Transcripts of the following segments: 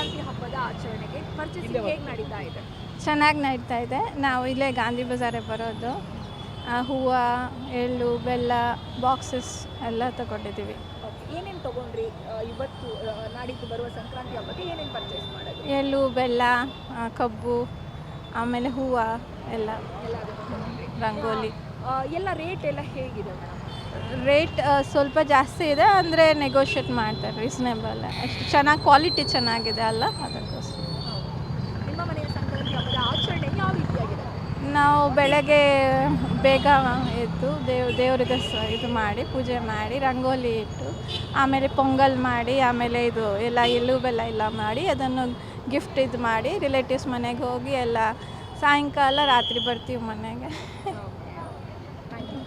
ಸಂಕ್ರಾಂತಿ ಹಬ್ಬದ ಆಚರಣೆಗೆ ಪರ್ಚೇಸಿಂಗ್ ಹೇಗೆ ನಡೀತಾ ಇದೆ? ಚೆನ್ನಾಗಿ ನಡೀತಾ ಇದೆ. ನಾವು ಇಲ್ಲೇ ಗಾಂಧಿ ಬಜಾರೇ ಬರೋದು. ಆ, ಹೂವು ಎಳ್ಳು ಬೆಲ್ಲ ಬಾಕ್ಸಸ್ ಎಲ್ಲ ತಗೊಂಡಿದ್ದೀವಿ. ಏನೇನು ತಗೊಂಡ್ರಿ? ಇವತ್ತು ನಾಡಿದ್ದು ಬರುವ ಸಂಕ್ರಾಂತಿ ಹಬ್ಬಕ್ಕೆ ಏನೇನು ಪರ್ಚೇಸ್ ಮಾಡಿ ಎಳ್ಳು ಬೆಲ್ಲ ಕಬ್ಬು ಆಮೇಲೆ ಹೂವು ಎಲ್ಲ. ಎಲ್ಲ ತಗೊಂಡ್ರಿ. ರಂಗೋಲಿ. ಎಲ್ಲ ರೇಟ್ ಎಲ್ಲ ಹೇಗಿದೆ ಮೇಡಮ್ ರೇಟ್ ಸ್ವಲ್ಪ ಜಾಸ್ತಿ ಇದೆ ಅಂದರೆ ನೆಗೋಷಿಯೇಟ್ ಮಾಡ್ತಾರೆ ರೀಸನೇಬಲ್ ಅಷ್ಟು ಚೆನ್ನಾಗಿ ಕ್ವಾಲಿಟಿ ಚೆನ್ನಾಗಿದೆ ಅಲ್ಲ ಅದಕ್ಕೋಸ್ಕರ. ನಿಮ್ಮ ಮನೆಯ ಸಂಕ್ರಾಂತಿ ಹಬ್ಬದ ಆಚರಣೆ ಯಾವ ರೀತಿಯಾಗಿದೆ? ನಾವು ಬೆಳಗ್ಗೆ ಬೇಗ ಎದ್ದು ದೇವ್ ದೇವ್ರಿಗೆ ಸ ಇದು ಮಾಡಿ ಪೂಜೆ ಮಾಡಿ ರಂಗೋಲಿ ಇಟ್ಟು ಆಮೇಲೆ ಪೊಂಗಲ್ ಮಾಡಿ ಆಮೇಲೆ ಇದು ಎಲ್ಲ ಎಳ್ಳು ಬೆಲ್ಲ ಎಲ್ಲ ಮಾಡಿ ಅದನ್ನು ಗಿಫ್ಟ್ ಇದು ಮಾಡಿ ರಿಲೇಟಿವ್ಸ್ ಮನೆಗೆ ಹೋಗಿ ಎಲ್ಲ ಸಾಯಂಕಾಲ ರಾತ್ರಿ ಬರ್ತೀವಿ ಮನೆಗೆ.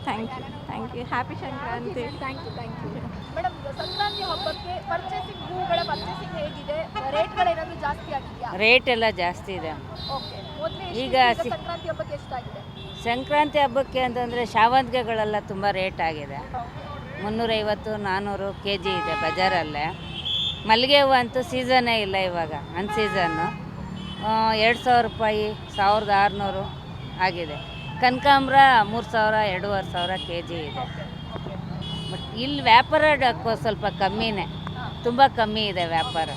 Thank you thank you happy Sankranti thank you thank you madam Sankranti ಹಬ್ಬಕ್ಕೆ ಪರ್ಚೇಸಿಂಗ್ ಹೂಗಳ ಪರ್ಚೇಸಿಂಗ್ ಹೇಗಿದೆ? ರೇಟ್ಗಳೇನಾದರೂ ಜಾಸ್ತಿ ಆಗಿದೆಯಾ? ರೇಟ್ ಎಲ್ಲ ಜಾಸ್ತಿ ಇದೆ. ಓಕೆ ಮೊದಲೇ ಈಗ ಸಿ- ಸಂಕ್ರಾಂತಿ ಹಬ್ಬಕ್ಕೆ ಎಷ್ಟಾಗಿದೆ? ಸಂಕ್ರಾಂತಿ ಹಬ್ಬಕ್ಕೆ ಅಂತಂದರೆ ಶಾವಂತಿಗೆಗಳೆಲ್ಲ ತುಂಬ ರೇಟ್ ಆಗಿದೆ. ಮುನ್ನೂರೈವತ್ತು ನಾನ್ನೂರು ಕೆ ಜಿ ಇದೆ ಬಜಾರಲ್ಲೇ. ಮಲ್ಲಿಗೆ ಹೂವು ಅಂತೂ ಸೀಸನ್ನೇ ಇಲ್ಲ ಇವಾಗ ಅನ್ ಸೀಸನ್ನು ಎರಡು ಸಾವಿರ ರೂಪಾಯಿ ಸಾವಿರದ ಆರುನೂರು ಆಗಿದೆ. ಕನಕಾಂಬ್ರ ಮೂರು ಸಾವಿರ ಎರಡೂವರೆ ಸಾವಿರ ಕೆ ಜಿ ಇದೆ. ಬಟ್ ಇಲ್ಲಿ ವ್ಯಾಪಾರ ಸ್ವಲ್ಪ ಕಮ್ಮಿನೇ. ತುಂಬ ಕಮ್ಮಿ ಇದೆ ವ್ಯಾಪಾರ.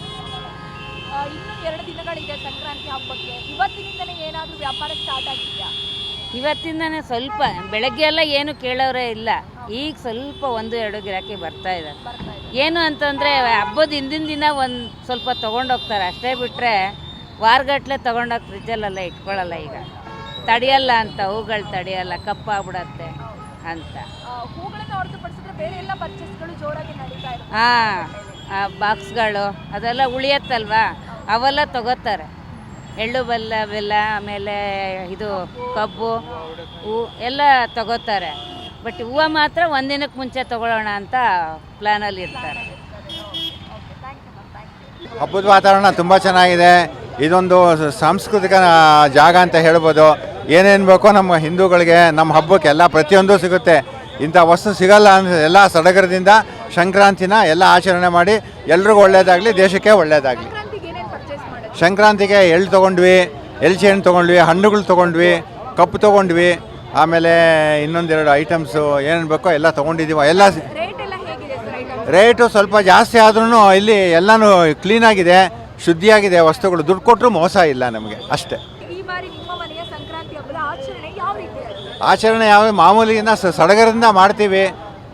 ಇನ್ನು ಎರಡು ದಿನಗಳಿದೆ ಸಂಕ್ರಾಂತಿ ಹಬ್ಬಕ್ಕೆ. ಇವತ್ತಿನಿಂದಲೇ ಏನಾದರೂ ವ್ಯಾಪಾರ ಸ್ಟಾರ್ಟ್ ಆಗಿದೆಯಾ? ಇವತ್ತಿಂದನೇ ಸ್ವಲ್ಪ. ಬೆಳಗ್ಗೆ ಎಲ್ಲ ಏನು ಕೇಳೋರೇ ಇಲ್ಲ. ಈಗ ಸ್ವಲ್ಪ ಒಂದು ಎರಡು ಗಿರಾಕಿ ಬರ್ತಾ ಬರ್ತಾ ಇದೆ. ಏನು ಅಂತಂದರೆ ಹಬ್ಬದ ಹಿಂದಿನ ದಿನ ಒಂದು ಸ್ವಲ್ಪ ತೊಗೊಂಡೋಗ್ತಾರೆ. ಅಷ್ಟೇ ಬಿಟ್ಟರೆ ವಾರಗಟ್ಟಲೆ ತೊಗೊಂಡೋಗಿ ಫ್ರಿಜ್ಜಲ್ಲೆಲ್ಲ ಇಟ್ಕೊಳ್ಳಲ್ಲ ಈಗ. ತಡೆಯಲ್ಲ ಅಂತ ಹೂಗಳು ತಡೆಯಲ್ಲ ಕಪ್ಪಾಗ್ಬಿಡತ್ತೆ ಅಂತ. ಆ, ಹೂಗಳನ್ನು ಹೊರತುಪಡಿಸಿದ್ರೆ ಬೇರೆ ಎಲ್ಲ ಪರ್ಚೇಸ್ಗಳು ಜೋರಾಗಿ ನಡೀತಾ ಇರುತ್ತೆ. ಹಾಂ ಬಾಕ್ಸ್ಗಳು ಅದೆಲ್ಲ ಉಳಿಯತ್ತಲ್ವಾ? ಅವೆಲ್ಲ ತಗೋತಾರೆ. ಎಳ್ಳು ಬೆಲ್ಲ ಬೆಲ್ಲ ಆಮೇಲೆ ಇದು ಕಬ್ಬು ಹೂ ಎಲ್ಲ ತಗೋತಾರೆ. ಬಟ್ ಹೂವು ಮಾತ್ರ ಒಂದಿನಕ್ಕೆ ಮುಂಚೆ ತಗೊಳ್ಳೋಣ ಅಂತ ಪ್ಲ್ಯಾನಲ್ಲಿ ಇರ್ತಾರೆ. ಹಬ್ಬದ ವಾತಾವರಣ ತುಂಬ ಚೆನ್ನಾಗಿದೆ. ಇದೊಂದು ಸಾಂಸ್ಕೃತಿಕ ಜಾಗ ಅಂತ ಹೇಳ್ಬೋದು. ಏನೇನು ಬೇಕೋ ನಮ್ಮ ಹಿಂದೂಗಳಿಗೆ ನಮ್ಮ ಹಬ್ಬಕ್ಕೆ ಎಲ್ಲ ಪ್ರತಿಯೊಂದು ಸಿಗುತ್ತೆ. ಇಂಥ ವಸ್ತು ಸಿಗಲ್ಲ ಅಂತ ಎಲ್ಲ ಸಡಗರದಿಂದ ಸಂಕ್ರಾಂತಿನ ಎಲ್ಲ ಆಚರಣೆ ಮಾಡಿ ಎಲ್ರಿಗೂ ಒಳ್ಳೆಯದಾಗಲಿ ದೇಶಕ್ಕೆ ಒಳ್ಳೆಯದಾಗಲಿ ಸಂಕ್ರಾಂತಿಗೆ ಎಳ್ಳು ತೊಗೊಂಡ್ವಿ ಎಲ್ಚಿ ಹಣ್ಣು ತೊಗೊಂಡ್ವಿ ಹಣ್ಣುಗಳು ತೊಗೊಂಡ್ವಿ ಕಪ್ಪು ತೊಗೊಂಡ್ವಿ ಆಮೇಲೆ ಇನ್ನೊಂದೆರಡು ಐಟಮ್ಸು ಏನೇನು ಬೇಕೋ ಎಲ್ಲ ತೊಗೊಂಡಿದ್ದೀವಿ. ಎಲ್ಲ ರೇಟು ಸ್ವಲ್ಪ ಜಾಸ್ತಿ ಆದ್ರೂ ಇಲ್ಲಿ ಎಲ್ಲನೂ ಕ್ಲೀನಾಗಿದೆ ಶುದ್ಧಿಯಾಗಿದೆ ವಸ್ತುಗಳು. ದುಡ್ಡು ಕೊಟ್ಟರು ಮೋಸ ಇಲ್ಲ ನಮಗೆ ಅಷ್ಟೇ ಈ ಬಾರಿ ನಿಮ್ಮ ಮನೆಯ ಸಂಕ್ರಾಂತಿ ಹಬ್ಬದ ಆಚರಣೆ ಯಾವ ರೀತಿಯಾಗಿದೆ ಆಚರಣೆ ಯಾವ ಮಾಮೂಲಿನ ಸ- ಸಡಗರದಿಂದ ಮಾಡ್ತೀವಿ.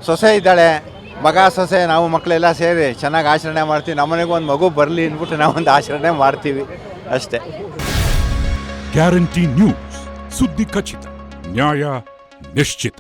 ಸೊಸೆ ಇದ್ದಾಳೆ, ಮಗ, ಸೊಸೆ, ನಾವು ಮಕ್ಕಳೆಲ್ಲ ಸೇರಿ ಚೆನ್ನಾಗಿ ಆಚರಣೆ ಮಾಡ್ತೀವಿ. ನಮ್ಮನೆಗೂ ಒಂದು ಮಗು ಬರಲಿ ಅಂದ್ಬಿಟ್ಟು ನಾವೊಂದು ಆಚರಣೆ ಮಾಡ್ತೀವಿ ಅಷ್ಟೇ. ಗ್ಯಾರಂಟಿ ನ್ಯೂಸ್, ಸುದ್ದಿ ಖಚಿತ, ನ್ಯಾಯ ನಿಶ್ಚಿತ.